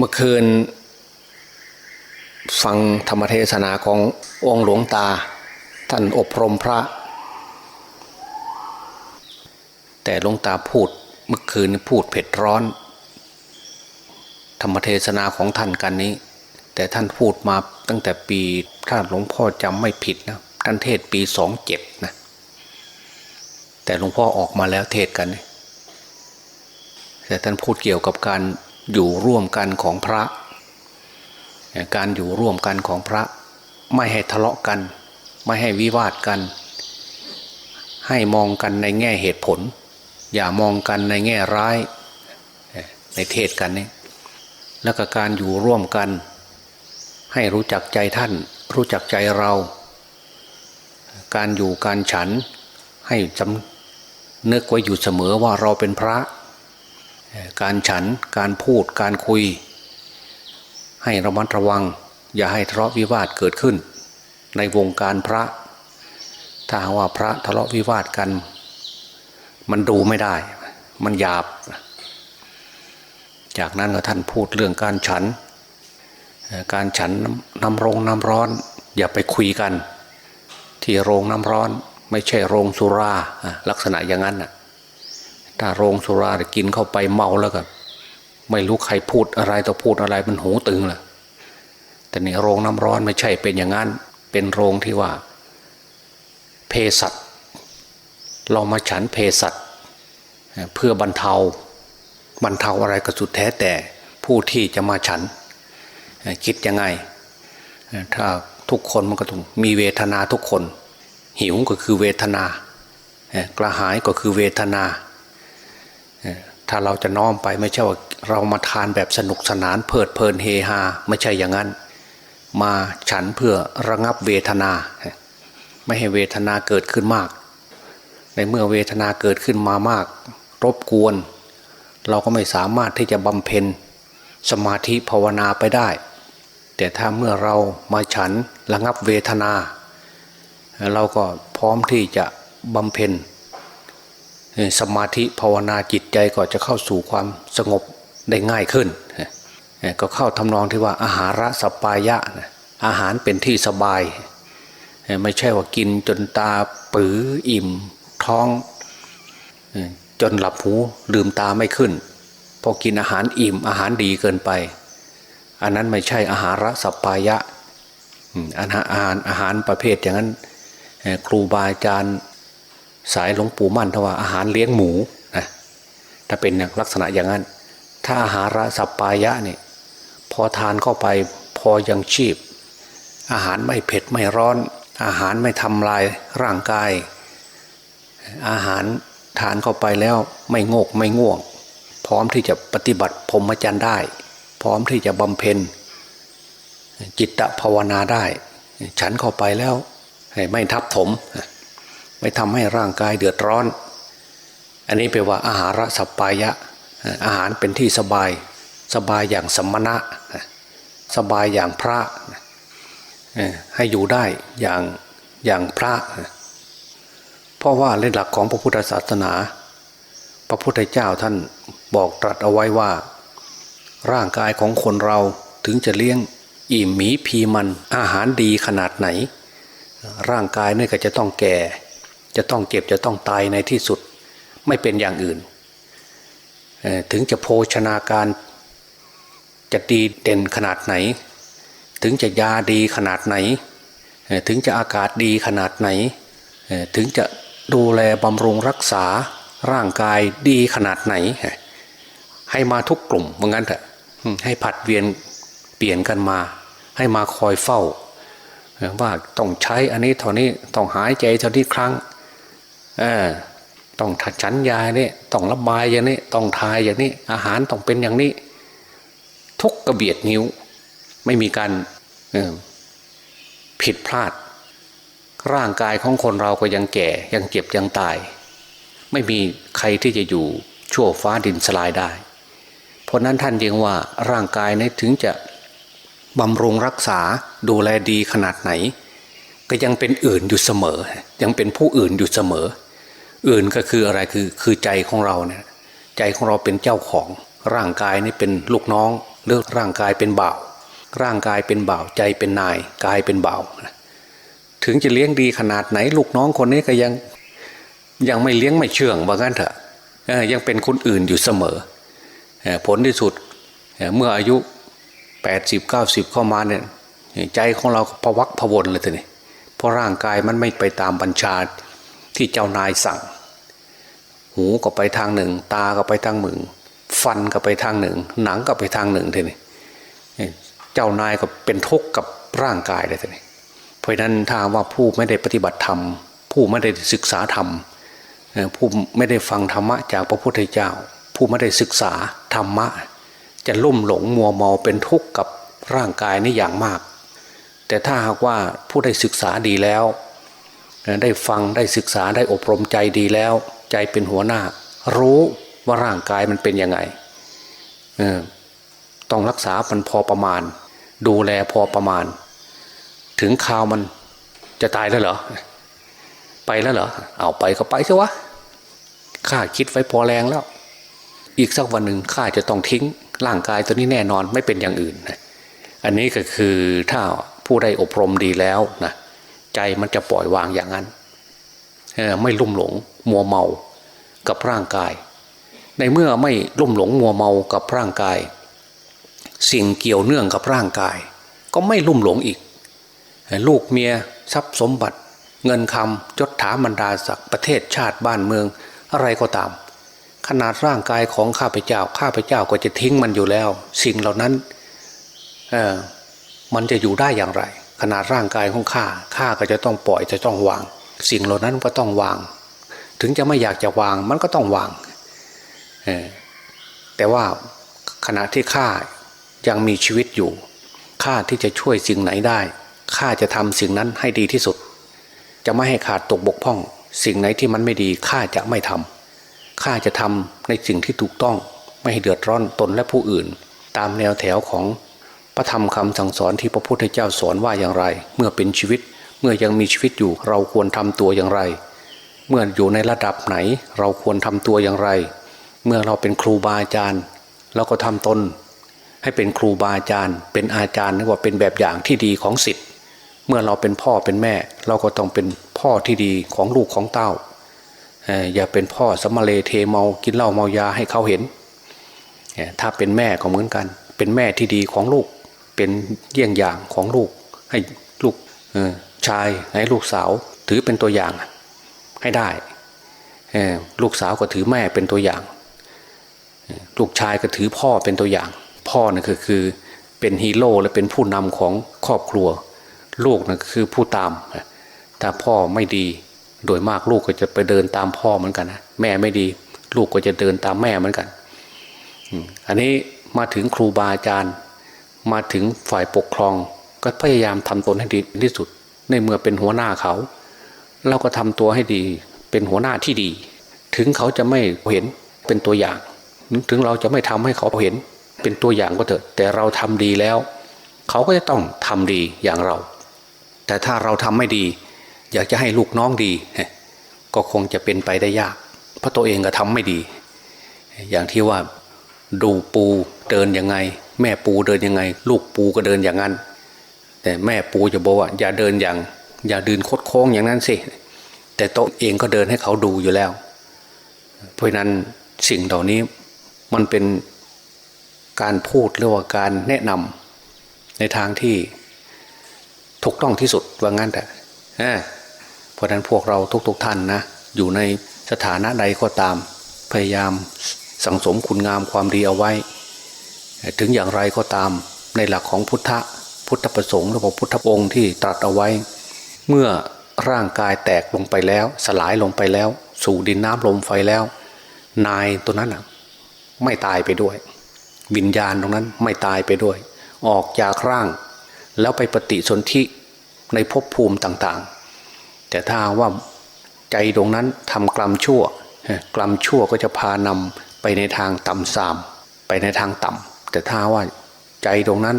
เมื่อคืน ฟังธรรมเทศนาขององค์หลวงตา ท่านอบรมพระ แต่หลวงตาพูดเมื่อคืนพูดเผ็ดร้อน ธรรมเทศนาของท่านกันนี้ แต่ท่านพูดมาตั้งแต่ปีถ้าหลวงพ่อจำไม่ผิดนะท่านเทศปีสองเจ็ดนะแต่หลวงพ่อออกมาแล้วเทศกัน แต่ท่านพูดเกี่ยวกับการ อยู่ร่วมกันของพระ การอยู่ร่วมกันของพระ ไม่ให้ทะเลาะกัน ไม่ให้วิวาทกัน ให้มองกันในแง่เหตุผล อย่ามองกันในแง่ร้ายในเทศกันนี่แล้วก็การอยู่ร่วมกัน ให้รู้จักใจท่าน รู้จักใจเรา การอยู่การฉันให้จำนึกไว้อยู่เสมอว่าเราเป็นพระ การฉันการพูดการคุย ให้ระมัดระวัง อย่าให้ทะเลาะวิวาทเกิดขึ้น ในวงการพระ ถ้าว่าพระทะเลาะวิวาทกัน มันดูไม่ได้ มันหยาบ จากนั้นก็ท่านพูดเรื่องการฉัน การฉันน้ำรงน้ำร้อน อย่าไปคุยกัน ที่โรงน้ำร้อน ไม่ใช่โรงสุราลักษณะอย่างนั้นน่ะ ถ้าโรงสุรากินเข้าไปเมาแล้วก็ไม่รู้ใครพูดอะไรต่อพูดอะไรมันหูตึงเลยแต่นี่โรงน้ำร้อนไม่ใช่เป็นอย่างนั้น เป็นโรงที่ว่าเภสัชเรามาฉันเภสัชเพื่อบรรเทา บรรเทาอะไรก็สุดแท้แต่ผู้ที่จะมาฉัน คิดยังไง ถ้าทุกคนมันก็ต้องมีเวทนาทุกคน หิวก็คือเวทนากระหายก็คือเวทนา ถ้าเราจะน้อมไปไม่ใช่ว่าเรามาทานแบบสนุกสนานเพลิดเพลินเฮฮาไม่ใช่อย่างนั้น มาฉันเพื่อระงับเวทนา ไม่ให้เวทนาเกิดขึ้นมาก ในเมื่อเวทนาเกิดขึ้นมามาก รบกวน เราก็ไม่สามารถที่จะบำเพ็ญสมาธิภาวนาไปได้ แต่ถ้าเมื่อเรามาฉันระงับเวทนา เราก็พร้อมที่จะบำเพ็ญ สมาธิภาวนาจิตใจก็จะเข้าสู่ความสงบได้ง่ายขึ้น ก็เข้าทำนองที่ว่าอาหาระสปายะ อาหารเป็นที่สบาย ไม่ใช่ว่ากินจนตาปืออิ่มท้อง จนหลับหูลืมตาไม่ขึ้น พอกินอาหารอิ่มอาหารดีเกินไป อันนั้นไม่ใช่อาหาระสัปายะอาหารอาหารอาหารประเภทอย่างนั้นครูบาอาจารย์ สายหลวงปู่มั่นทว่าอาหารเลี้ยงหมูนะถ้าเป็นลักษณะอย่างนั้น ถ้าอาหาระสัปปายะเนี่ยพอทานเข้าไปพอยังชีพ อาหารไม่เผ็ดไม่ร้อน อาหารไม่ทำลายร่างกาย อาหารทานเข้าไปแล้วไม่งกไม่ง่วง พร้อมที่จะปฏิบัติพรหมจรรย์ได้ พร้อมที่จะบำเพ็ญจิตตภาวนาได้ ฉันเข้าไปแล้วไม่ทับถม ไม่ทำให้ร่างกายเดือดร้อน อันนี้แปลว่าอาหารสัปปายะ อาหารเป็นที่สบาย สบายอย่างสมณะ สบายอย่างพระ ให้อยู่ได้อย่างอย่างพระ เพราะว่าเรื่องหลักของพระพุทธศาสนา พระพุทธเจ้าท่านบอกตรัสเอาไว้ว่า ร่างกายของคนเราถึงจะเลี้ยงอิ่มหมีพีมันอาหารดีขนาดไหน ร่างกายนี่ก็จะต้องแก่ จะต้องเก็บจะต้องตายในที่สุดไม่เป็นอย่างอื่น ถึงจะโภชนาการจะดีเด่นขนาดไหน ถึงจะยาดีขนาดไหน ถึงจะอากาศดีขนาดไหน ถึงจะดูแลบำรุงรักษาร่างกายดีขนาดไหน ให้มาทุกกลุ่มเหมือนกันเถอะให้ผัดเวียนเปลี่ยนกันมา ให้มาคอยเฝ้าว่าต้องใช้อันนี้เท่านี้ต้องหายใจเท่านี้ครั้ง ต้องถัดฉันยาเนี่ยต้องระบายอย่างนี้ต้องทายอย่างนี้ อาหารต้องเป็นอย่างนี้ ทุกกระเบียดนิ้ว ไม่มีการผิดพลาด ร่างกายของคนเราก็ยังแก่ยังเจ็บยังตาย ไม่มีใครที่จะอยู่ชั่วฟ้าดินสลายได้ เพราะนั้นท่านยังว่าร่างกายนี้ถึงจะบำรุงรักษาดูแลดีขนาดไหน ก็ยังเป็นอื่นอยู่เสมอ ยังเป็นผู้อื่นอยู่เสมอ อื่นก็คืออะไรคือคือใจของเราเนี่ยใจของเราเป็นเจ้าของร่างกายนี่เป็นลูกน้องหรือร่างกายเป็นบ่าว ร่างกายเป็นบ่าว ใจเป็นนายกายเป็นบ่าวถึงจะเลี้ยงดีขนาดไหน ลูกน้องคนนี้ก็ยังยังไม่เลี้ยงไม่เชื่องว่างั้นเถอะยังเป็นคนอื่นอยู่เสมอ ผลที่สุดเมื่ออายุ 80 90 เข้ามาเนี่ยใจของเราพะวักพวนเลยทีนี้เพราะร่างกายมันไม่ไปตามบัญชา ที่เจ้านายสั่ง หูก็ไปทางหนึ่ง ตาก็ไปทางหนึ่ง ฟันก็ไปทางหนึ่ง หนังก็ไปทางหนึ่งทีนี้เจ้านายก็เป็นทุกข์กับร่างกายเลยทีนี้เพราะฉะนั้นถ้าว่าผู้ไม่ได้ปฏิบัติธรรม ผู้ไม่ได้ศึกษาธรรมผู้ไม่ได้ฟังธรรมะจากพระพุทธเจ้า ผู้ไม่ได้ศึกษาธรรมะ จะลุ่มหลงมัวเมาเป็นทุกข์กับร่างกายนี่อย่างมาก แต่ถ้าหากว่าผู้ได้ศึกษาดีแล้ว ได้ฟังได้ศึกษาได้อบรมใจดีแล้ว ใจเป็นหัวหน้า รู้ว่าร่างกายมันเป็นยังไงต้องรักษามันพอประมาณ ดูแลพอประมาณ ถึงข่าวมันจะตายแล้วเหรอ ไปแล้วเหรอ เอาไปก็ไปซะวะข้าคิดไว้พอแรงแล้ว อีกสักวันหนึ่งข้าจะต้องทิ้ง ร่างกายตัวนี้แน่นอนไม่เป็นอย่างอื่นนะอันนี้ก็คือถ้าผู้ได้อบรมดีแล้วนะ ใจมันจะปล่อยวางอย่างนั้นไม่ลุ่มหลงมัวเมากับร่างกาย ในเมื่อไม่ลุ่มหลงมัวเมากับร่างกาย สิ่งเกี่ยวเนื่องกับร่างกาย ก็ไม่ลุ่มหลงอีก ลูกเมียทรัพย์สมบัติ เงินคำยศถาบรรดาศักดิ์ประเทศชาติบ้านเมืองอะไรก็ตาม ขนาดร่างกายของข้าพเจ้าข้าพเจ้าก็จะทิ้งมันอยู่แล้ว สิ่งเหล่านั้นมันจะอยู่ได้อย่างไร ขนาดร่างกายของข้าข้าก็จะต้องปล่อยจะต้องวาง สิ่งเหล่านั้นก็ต้องวาง ถึงจะไม่อยากจะวางมันก็ต้องวางแต่ว่าขณะที่ข้ายังมีชีวิตอยู่ข้าที่จะช่วยสิ่งไหนได้ข้าจะทำสิ่งนั้นให้ดีที่สุด จะไม่ให้ขาดตกบกพร่อง สิ่งไหนที่มันไม่ดีข้าจะไม่ทำข้าจะทำในสิ่งที่ถูกต้องไม่ให้เดือดร้อนตนและผู้อื่น ตามแนวแถวของ ระธรรมคำสั่งสอนที่พระพุทธเจ้าสอนว่าอย่างไร เมื่อเป็นชีวิต เมื่อยังมีชีวิตอยู่เราควรทำตัวอย่างไร เมื่ออยู่ในระดับไหน เราควรทำตัวอย่างไร เมื่อเราเป็นครูบาอาจารย์เราก็ทำตนให้เป็นครูบาอาจารย์ เป็นอาจารย์นึกว่าเป็นแบบอย่างที่ดีของสิทธิ์เมื่อเราเป็นพ่อเป็นแม่ เราก็ต้องเป็นพ่อที่ดีของลูกของเต้าอย่าเป็นพ่อสมเลเทเมากินเหล้าเมายาให้เขาเห็นถ้าเป็นแม่ก็เหมือนกัน เป็นแม่ที่ดีของลูก เป็นเยี่ยงอย่างของลูกให้ลูกออชายให้ลูกสาวถือเป็นตัวอย่างให้ได้ลูกสาวก็ถือแม่เป็นตัวอย่าง ลูกชายก็ถือพ่อเป็นตัวอย่าง พ่อนะคือคือเป็นฮีโร่และเป็นผู้นำของครอบครัว ลูกนะคือผู้ตามถ้าพ่อไม่ดีโดยมากลูกก็จะไปเดินตามพ่อเหมือนกันนะแม่ไม่ดี ลูกก็จะเดินตามแม่เหมือนกัน อันนี้มาถึงครูบาอาจารย์ มาถึงฝ่ายปกครอง ก็พยายามทำตนให้ดีที่สุด ในเมื่อเป็นหัวหน้าเขา เราก็ทำตัวให้ดีเป็นหัวหน้าที่ดี ถึงเขาจะไม่เห็นเป็นตัวอย่าง ถึงเราจะไม่ทำให้เขาเห็นเป็นตัวอย่างก็เถอะ แต่เราทำดีแล้ว เขาก็จะต้องทำดีอย่างเรา แต่ถ้าเราทำไม่ดี อยากจะให้ลูกน้องดี ก็คงจะเป็นไปได้ยาก เพราะตัวเองก็ทำไม่ดี อย่างที่ว่าดูปูเดินยังไง แม่ปูเดินยังไง ลูกปูก็เดินอย่างนั้น แต่แม่ปูจะบอกว่าอย่าเดินอย่าง อย่าเดินคดโค้งอย่างนั้นสิแต่โตเองก็เดินให้เขาดูอยู่แล้ว เพราะนั้นสิ่งเหล่านี้มันเป็นการพูดหรือว่าการแนะนำในทางที่ถูกต้องที่สุดว่างั้นแต่เพราะฉะนั้นพวกเราทุกๆทท่านนะอยู่ในสถานะใดก็ตามพยายามสังสมคุณงามความดีเอาไว้ ถึงอย่างไรก็ตามในหลักของพุทธพุทธประสงค์หรือว่าพุทธองค์ที่ตรัสเอาไว้ เมื่อร่างกายแตกลงไปแล้ว สลายลงไปแล้ว สู่ดินน้ำลมไฟแล้ว นายตัวนั้นไม่ตายไปด้วย วิญญาณตรงนั้นไม่ตายไปด้วย ออกจากร่าง แล้วไปปฏิสนธิในภพภูมิต่างๆ แต่ถ้าว่าใจตรงนั้นทำกรรมชั่ว กรรมชั่วก็จะพานำไปในทางต่ำสาม ไปในทางต่ำ แต่ถ้าว่าใจตรงนั้น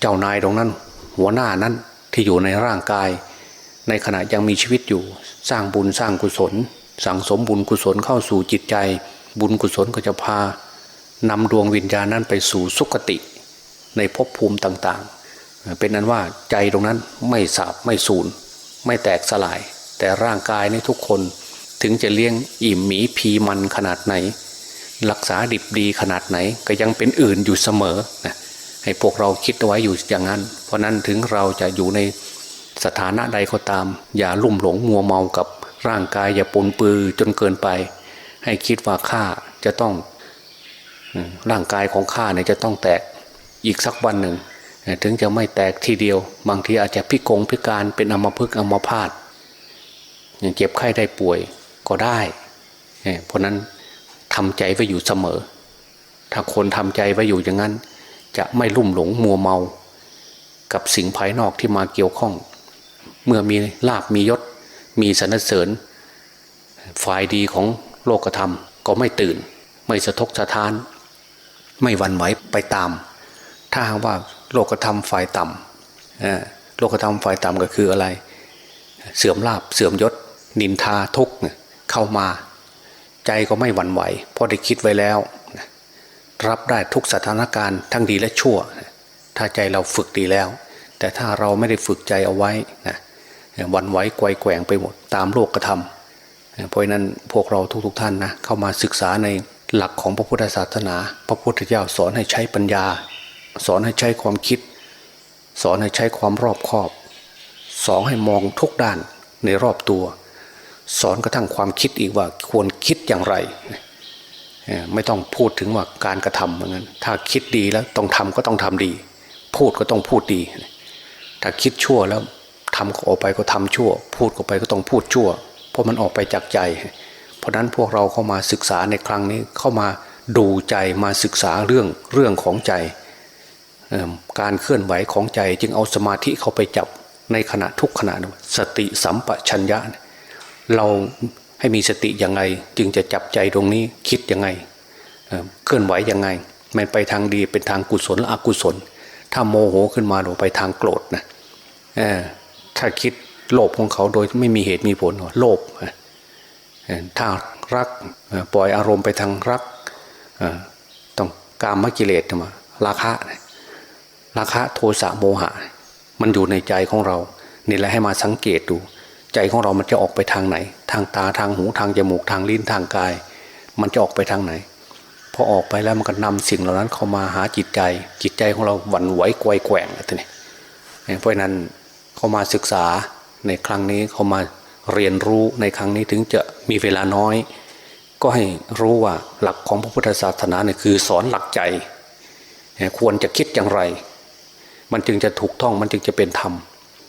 เจ้านายตรงนั้น หัวหน้านั้นที่อยู่ในร่างกาย ในขณะยังมีชีวิตอยู่ สร้างบุญสร้างกุศล สั่งสมบุญกุศลเข้าสู่จิตใจ บุญกุศลก็จะพานำดวงวิญญาณนั้นไปสู่สุคติ ในภพภูมิต่างๆ เป็นนั้นว่าใจตรงนั้นไม่สาบไม่สูญไม่แตกสลาย แต่ร่างกายในทุกคนถึงจะเลี้ยงอิ่มหมีพีมันขนาดไหน รักษาดิบดีขนาดไหนก็ยังเป็นอื่นอยู่เสมอนะให้พวกเราคิดเอาไว้อยู่อย่างนั้น เพราะนั้นถึงเราจะอยู่ในสถานะใดก็ตาม อย่าลุ่มหลงมัวเมากับร่างกาย อย่าปนปือจนเกินไป ให้คิดว่าข้าจะต้องร่างกายของข้าเนี่ยจะต้องแตกอีกสักวันหนึ่ง ถึงจะไม่แตกทีเดียว บางทีอาจจะพิกงพิการเป็นอมพฤกอมพาตอย่างเจ็บไข้ได้ป่วยก็ได้ เพราะนั้น ทำใจไว้อยู่เสมอ ถ้าคนทำใจไว้อยู่อย่างนั้น จะไม่ลุ่มหลงมัวเมา กับสิ่งภายนอกที่มาเกี่ยวข้อง เมื่อมีลาบมียศ มีสรรเสริญ ฝ่ายดีของโลกธรรมก็ไม่ตื่น ไม่สะทกสะท้าน ไม่วันไหวไปตาม ถ้าหากว่าโลกธรรมฝ่ายต่ำโลกธรรมฝ่ายต่ำก็คืออะไร เสื่อมลาบเสื่อมยศ นินทาทุกเข้ามา ใจก็ไม่หวั่นไหวเพราะได้คิดไว้แล้ว รับได้ทุกสถานการณ์ทั้งดีและชั่ว ถ้าใจเราฝึกดีแล้ว แต่ถ้าเราไม่ได้ฝึกใจเอาไว้นะหวันไหวไกวแกว่งไปหมดตามโลกกระทำเพราะนั้นพวกเราทุกๆท่านนะเข้ามาศึกษาในหลักของพระพุทธศาสนา พระพุทธเจ้าสอนให้ใช้ปัญญา สอนให้ใช้ความคิด สอนให้ใช้ความรอบคอบสอนให้มองทุกด้านในรอบตัว สอนกระทั่งความคิดอีกว่าควรคิดอย่างไร ไม่ต้องพูดถึงว่าการกระทำเหมือนกันถ้าคิดดีแล้วต้องทำก็ต้องทำดี พูดก็ต้องพูดดี ถ้าคิดชั่วแล้วทำก็ออกไปก็ทำชั่ว พูดก็ไปก็ต้องพูดชั่ว เพราะมันออกไปจากใจ เพราะฉะนั้นพวกเราเข้ามาศึกษาในครั้งนี้เข้ามาดูใจมาศึกษาเรื่องเรื่องของใจ การเคลื่อนไหวของใจจึงเอาสมาธิเข้าไปจับในขณะทุกขณะนะสติสัมปชัญญะเนี่ย เราให้มีสติยังไง จึงจะจับใจตรงนี้คิดยังไงเคลื่อนไหวยังไง มันไปทางดีเป็นทางกุศลหรืออกุศล ถ้าโมโหขึ้นมาเราไปทางโกรธนะถ้าคิดโลภของเขาโดยไม่มีเหตุมีผลโลภถ้ารักปล่อยอารมณ์ไปทางรักต้องกามกิเลสมาราคะนะราคะโทสะโมหะ มันอยู่ในใจของเรา นี่แหละให้มาสังเกตดู ใจของเรามันจะออกไปทางไหน ทางตาทางหูทางจมูกทางลิ้นทางกาย มันจะออกไปทางไหนพอออกไปแล้วมันก็นำสิ่งเหล่านั้นเข้ามาหาจิตใจ จิตใจของเราหวั่นไหวกวยแกว่งอะไรนี่เพราะฉะนั้นเข้ามาศึกษาในครั้งนี้เข้ามาเรียนรู้ในครั้งนี้ถึงจะมีเวลาน้อย ก็ให้รู้ว่าหลักของพระพุทธศาสนาเนี่ยคือสอนหลักใจ ควรจะคิดอย่างไร มันจึงจะถูกต้องมันจึงจะเป็นธรรม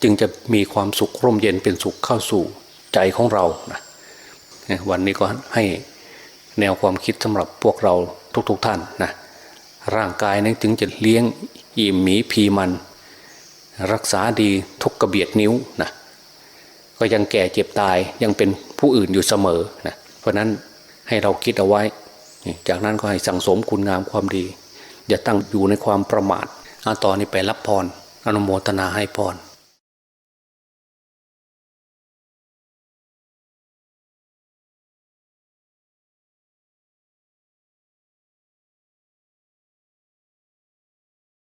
จึงจะมีความสุขร่มเย็นเป็นสุขเข้าสู่ใจของเรานะวันนี้ก็ให้แนวความคิดสำหรับพวกเราทุกๆทท่านนะร่างกายนั้นจึงจะเลี้ยงอิ่มหมีพีมัน รักษาดีทุกกระเบียดนิ้วนะก็ยังแก่เจ็บตายยังเป็นผู้อื่นอยู่เสมอนะเพราะนั้นให้เราคิดเอาไว้ จากนั้นก็ให้สั่งสมคุณงามความดี อย่าตั้งอยู่ในความประมาทอาตอนนี้ไปรับพรอนุโมทนาให้พร